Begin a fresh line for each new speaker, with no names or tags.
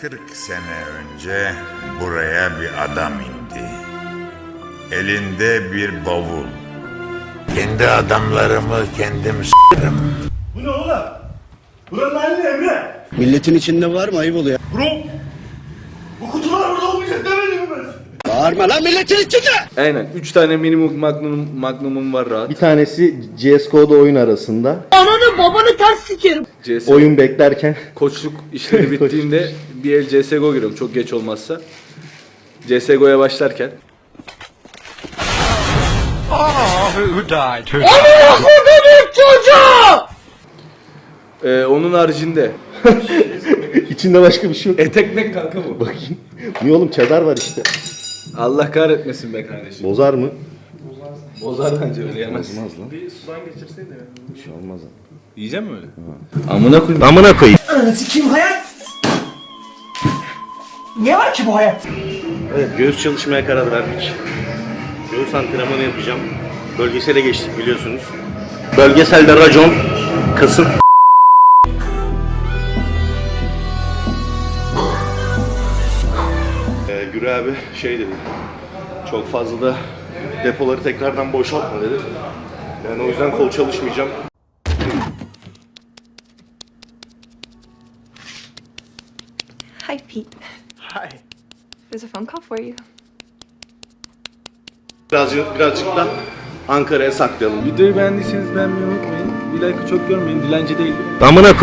40 sene önce buraya bir adam indi. Elinde bir bavul. Kendi adamlarımı kendim s**rim.
Bu ne oğlum? Buranın hali ne Emre?
Milletin içinde var mı ayıp oluyor?
Bro! Bu kutular burada olmayacak demedim mi ben?
Bağırma lan milletin içinde!
Aynen. 3 tane minimum magnum, magnumum var rahat.
Bir tanesi CSGO'da oyun arasında.
CS
Oyun beklerken
koçluk işleri bittiğinde bir el CSGO giriyorum çok geç olmazsa. CSGO'ya başlarken. Ee, onun haricinde
içinde başka bir şey yok.
etekmek kanka bu.
Bakayım. Niye oğlum çadar var işte.
Allah kahretmesin be kardeşim.
Bozar mı?
Bozar bence öyle yemez.
Olmaz lan. Bir sudan geçirseydin Bir şey olmaz.
Yiyecek mi öyle? Amına koyayım.
Amına koyayım.
Sikiyim hayat! Ne var ki bu hayat?
Evet, göğüs çalışmaya karar verdik. Göğüs antrenmanı yapacağım. Bölgesele geçtik biliyorsunuz. Bölgeselde racon, kasım. Ee, Gürü abi şey dedi. Çok fazla da depoları tekrardan boşaltma dedi. Yani o yüzden kol çalışmayacağım.
Hi, Pete.
Hi.
There's a phone call for you.
Birazcık, birazcık da Ankara'ya saklayalım.
Videoyu beğendiyseniz beğenmeyi unutmayın. Bir like çok görmeyin. Dilenci değilim.
Amına koyayım.